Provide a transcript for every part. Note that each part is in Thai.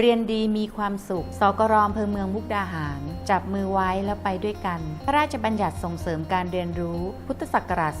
เรียนดีมีความสุข สกรอำเภอเมืองมุกดาหาร จับมือไว้แล้วไปด้วยกัน พระราชบัญญัติส่งเสริมการเรียนรู้พุทธศักราช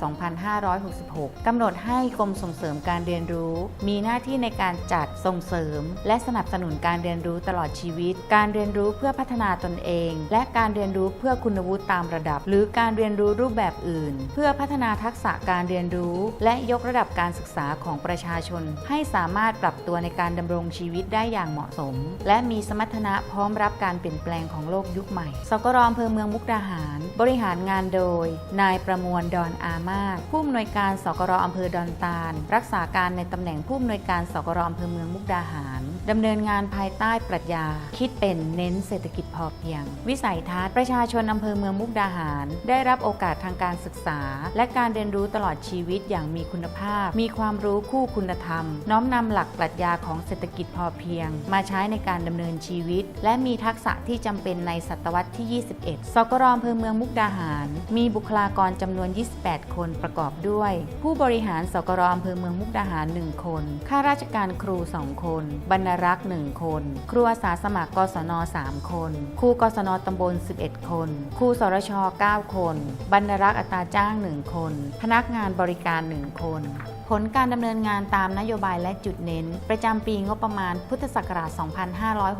2566 กำหนดให้กรมส่งเสริมการเรียนรู้ มีหน้าที่ในการจัดส่งเสริม และสนับสนุนการเรียนรู้ตลอดชีวิต การเรียนรู้เพื่อพัฒนาตนเอง และการเรียนรู้เพื่อคุณวุฒิตามระดับ หรือการเรียนรู้รูปแบบอื่น เพื่อพัฒนาทักษะการเรียนรู้ และยกระดับการศึกษาของประชาชน ให้สามารถปรับตัวในการดำรงชีวิตได้อย่างเหมาะสม และมีสมรรถนะพร้อมรับการเปลี่ยนแปลงของโลกยุคใหม่สกรอำเภอเมืองมุกดาหาร บริหารงานโดย นายประมวลดอนอามาศผู้อำนวยการสกรอำเภอดอนตาล รักษาการในตำแหน่งผู้อำนวยการสกรอำเภอเมืองมุกดาหาร ดำเนินงานภายใต้ปรัชญา คิดเป็นเน้นเศรษฐกิจพอเพียง วิสัยทัศน์ประชาชนอำเภอเมืองมุกดาหาร ได้รับโอกาสทางการศึกษา และการเรียนรู้ตลอดชีวิตอย่างมีคุณภาพ มีความรู้คู่คุณธรรม น้อมนำหลักปรัชญาของเศรษฐกิจพอเพียง มาใช้ในการดำเนินชีวิต และมีทักษะที่จำเป็นในศตวรรษที่ 21 สกรอำเภอเมืองมุกดาหาร มีบุคลากรจำนวน 28 คนประกอบด้วย ผู้บริหารสกรอำเภอเมืองมุกดาหาร 1 คนข้าราชการครู 2 คนบรรณรักษ์ 1 คน ครูอาสาสมัครกศน 3 คน ครูกศนตำบล 11 คน ครูสรช 9 คน บรรณรักษ์อัตราจ้าง 1 คน พนักงานบริการ 1 คน ผลการดำเนินงานตามนโยบายและจุดเน้น ประจำปีงบประมาณพุทธศักราช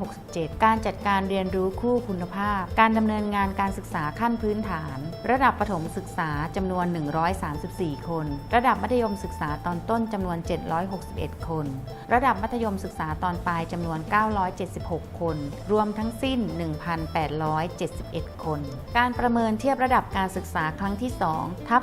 2567 การจัดการเรียนรู้คู่คุณภาพ การดำเนินงานการศึกษาขั้นพื้นฐาน ระดับประถมศึกษาจำนวน 134 คน ระดับมัธยมศึกษาตอนต้นจำนวน 761 คน ระดับมัธยมศึกษาตอนปลายจำนวน 976 คน รวมทั้งสิ้น 1,871 คน การประเมินเทียบระดับการศึกษาครั้งที่ 2 ทับ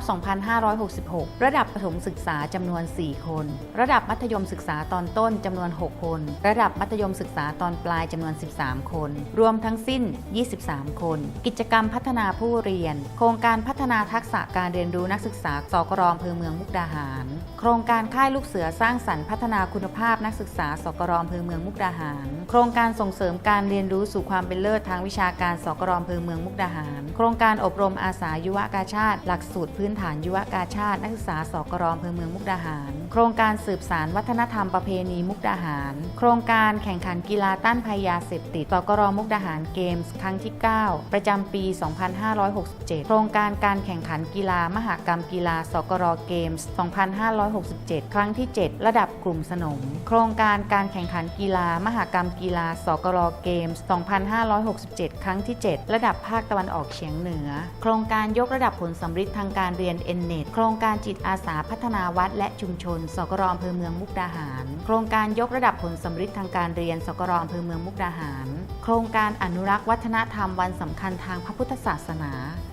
2566 ระดับประถมศึกษาจำนวนวน 4 คน ระดับมัธยมศึกษาตอนต้นจำนวน 6 คน ระดับมัธยมศึกษาตอนปลายจำนวน 13 คน รวมทั้งสิ้น 23 คน กิจกรรมพัฒนาผู้เรียน โครงการพัฒนาทักษะการเรียนรู้นักศึกษาสกรอำเภอเมืองมุกดาหาร โครงการค่ายลูกเสือสร้างสรรค์พัฒนาคุณภาพนักศึกษาสกรอำเภอเมืองมุกดาหาร โครงการส่งเสริมการเรียนรู้สู่ความเป็นเลิศทางวิชาการสกรอำเภอเมืองมุกดาหาร โครงการอบรมอาสายุวกาชาติ หลักสูตรพื้นฐานยุวกาชาติ นักศึกษาสกรอำเภอเมืองมุกดาหาร pernikahan โครงการสืบสารวัฒนธรรมประเพณีมุกดาหาร โครงการแข่งขันกีฬาต้านภัยยาเสพติดสกรมุกดาหารเกมส์ครั้งที่ 9 ประจำปี 2567 โครงการการแข่งขันกีฬามหกรรมกีฬาสกรเกมส์2567 ครั้งที่ 7 ระดับกลุ่มสนม โครงการการแข่งขันกีฬามหกรรมกีฬาสกรเกมส์2567 ครั้งที่ 7 ระดับภาคตะวันออกเฉียงเหนือ โครงการยกระดับผลสำฤทธิ์ทางการเรียน n n e t โครงการจิตอาสาพัฒนาวัดและชุมชนสกรอำเภอเมืองมุกดาหาร โครงการยกระดับผลสำฤทธิ์ทางการเรียน สกรอำเภอเมืองมุกดาหาร โครงการอนุรักษ์วัฒนธรรมวันสำคัญทางพระพุทธศาสนา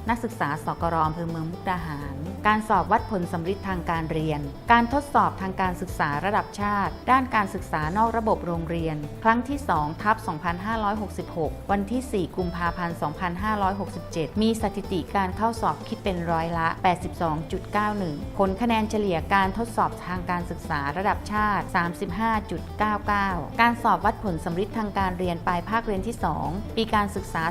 นักศึกษาสกรอำเภอเมืองมุกดาหาร การสอบวัดผลสำฤทธิ์ทางการเรียน การทดสอบทางการศึกษาระดับชาติ ด้านการศึกษานอกระบบโรงเรียน ครั้งที่2ทับ2566 วันที่ 4 กุมภาพันธ์ 2567 มีสถิติการเข้าสอบคิดเป็นร้อยละ 82.91 ผลคะแนนเฉลี่ยการทดสอบทางการศึกษาระดับชาติ 35.99 การสอบวัดผลสำฤทธิ์ทางการเรียนปลายภาคเรียนที่ 2 ปีการศึกษา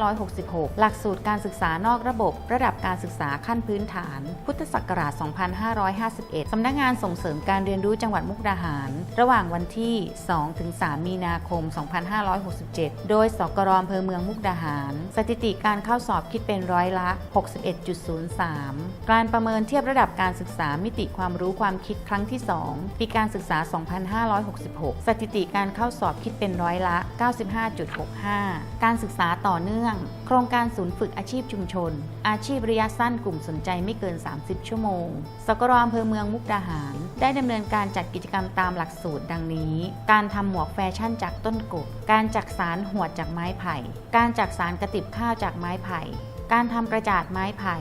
2566 หลักสูตรการศึกษานอกระบบ ระดับการศึกษาขั้นพื้นฐานพุทธศักราช 2551 สำนักงานส่งเสริมการเรียนรู้จังหวัดมุกดาหาร ระหว่างวันที่ 2-3 มีนาคม 2567 โดยสกรอำเภอเมืองมุกดาหาร สถิติการเข้าสอบคิดเป็นร้อยละ 61.03 การประเมินเทียบระดับการศึกษามิติความรู้ความคิดครั้งที่ 2 ปีการศึกษา 2566 สถิติการเข้าสอบคิดเป็นร้อยละ 95.65 การศึกษาต่อเนื่อง โครงการศูนย์ฝึกอาชีพชุมชน อาชีพระยะสั้นกลุ่มสนใจไม่เกิน 30 ชั่วโมง สกรอำเภอเมืองมุกดาหาร ได้ดำเนินการจัดกิจกรรมตามหลักสูตรดังนี้ การทำหมวกแฟชั่นจากต้นกบ การจักสารหัวจากไม้ไผ่ การจักสารกระติบข้าวจากไม้ไผ่ การทำกระจาดไม้ไผ่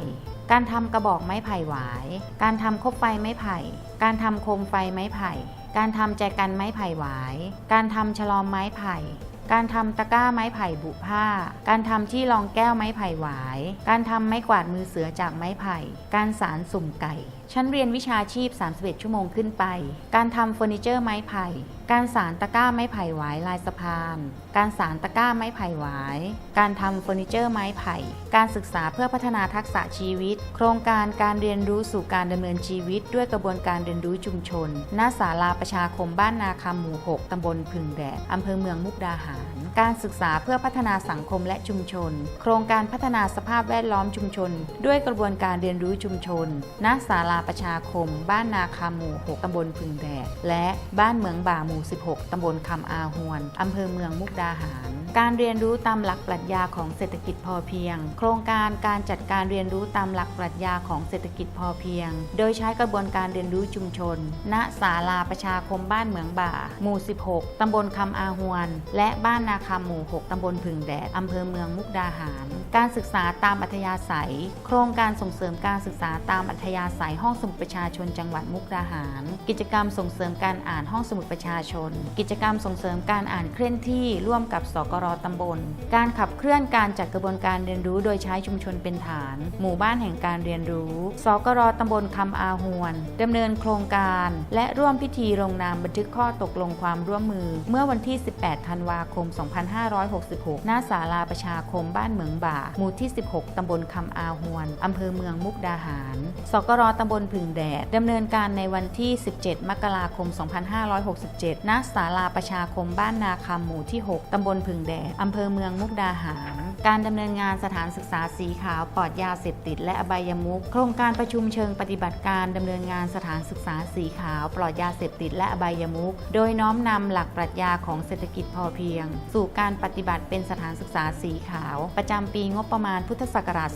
การทำกระบอกไม้ไผ่หวาย การทำคบไฟไม้ไผ่ การทำโคมไฟไม้ไผ่ การทำแจกันไม้ไผ่หวาย การทำฉลอมไม้ไผ่ การทำตะกร้าไม้ไผ่บุผ้า การทำที่รองแก้วไม้ไผ่หวาย การทำไม้กวาดมือเสือจากไม้ไผ่ การสารสุ่มไก่ ชั้นเรียนวิชาชีพ 31 ชั่วโมงขึ้นไป การทำเฟอร์นิเจอร์ไม้ไผ่ การสารตะกร้าไม้ไผ่หวายลายสะพาน การสารตะกร้าไม้ไผ่หวาย การทำเฟอร์นิเจอร์ไม้ไผ่ การศึกษาเพื่อพัฒนาทักษะชีวิต โครงการการเรียนรู้สู่การดำเนินชีวิต ด้วยกระบวนการเรียนรู้ชุมชน ณ ศาลาประชาคมบ้านนาคำหมู่ 6 ตำบลพึงแดดอำเภอเมืองมุกดาหาร การศึกษาเพื่อพัฒนาสังคมและชุมชน โครงการพัฒนาสภาพแวดล้อมชุมชน ด้วยกระบวนการเรียนรู้ชุมชน ณ ศาลาประชาคม บ้านนาคำหมู่ 6 ตำบลพึงแดด และบ้านเมืองบ่าหมู่ 16 ตำบลคำอาหวน อำเภอเมืองมุกดาหาร การเรียนรู้ตามหลักปรัชญาของเศรษฐกิจพอเพียง โครงการการจัดการเรียนรู้ตามหลักปรัชญาของเศรษฐกิจพอเพียง โดยใช้กระบวนการเรียนรู้ชุมชน ณ ศาลาประชาคมบ้านเมืองบ่า หมู่ 16 ตำบลคำอาหวน และบ้านนาคำหมู่ 6 ตำบลพึงแดด อำเภอเมืองมุกดาหาร การศึกษาตามอัธยาศัย โครงการส่งเสริมการศึกษาตามอัธยาศัยห้อง้องสมุดประชาชนจังหวัดมุกดาหาร กิจกรรมส่งเสริมการอ่านห้องสมุดประชาชน กิจกรรมส่งเสริมการอ่านเคลื่อนที่ร่วมกับสกรตำบล การขับเคลื่อนการจัดกระบวนการเรียนรู้โดยใช้ชุมชนเป็นฐาน หมู่บ้านแห่งการเรียนรู้ สกรตำบลคำอาหวนดำเนินโครงการ และร่วมพิธีลงนามบันทึกข้อตกลงความร่วมมือ เมื่อวันที่ 18 ธันวาคม 2566 หน้าศาลาประชาคมบ้านเหมืองบ่า หมู่ที่ 16 ตำบลคำอาหวนอำเภอเมืองมุกดาหาร สกรตำบลผึ่งแดดดำเนินการในวันที่ 17 มกราคม 2567 ณ ศาลาประชาคมบ้านนาคำหมู่ที่ 6 ตำบลผึ่งแดดอำเภอเมืองมุกดาหาร การดำเนินงานสถานศึกษาสีขาวปลอดยาเสพติดและอบายมุขโครงการประชุมเชิงปฏิบัติการดำเนินงานสถานศึกษาสีขาวปลอดยาเสพติดและอบายมุขโดยน้อมนำหลักปรัชญาของเศรษฐกิจพอเพียง สู่การปฏิบัติเป็นสถานศึกษาสีขาว ประจำปีงบประมาณพุทธศักราช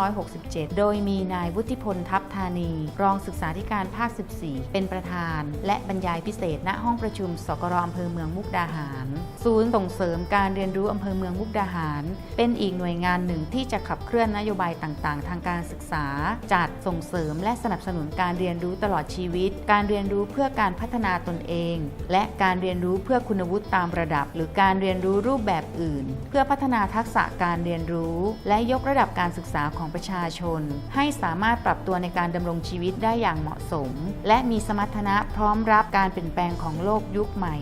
2567 โดยมีนายวุฒิพลทัพธานีรองศึกษาธิการภาค 14 เป็นประธาน และบรรยายพิเศษ ณห้องประชุม สกรอำเภอเมืองมุกดาหาร ศูนย์ส่งเสริมการเรียนรู้อำเภอเมืองมุกดาหาร เป็นอีกหน่วยงานหนึ่งที่จะขับเคลื่อนนโยบายต่างๆ ทางการศึกษา จัดส่งเสริมและสนับสนุนการเรียนรู้ตลอดชีวิต การเรียนรู้เพื่อการพัฒนาตนเอง และการเรียนรู้เพื่อคุณวุฒิตามระดับ หรือการเรียนรู้รูปแบบอื่น เพื่อพัฒนาทักษะการเรียนรู้ และยกระดับการศึกษาของประชาชน ให้สามารถปรับตัวในการดำรงชีวิตได้อย่างเหมาะสม และมีสมรรถนะพร้อมรับการเปลี่ยนแปลงของโลกยุคใหม่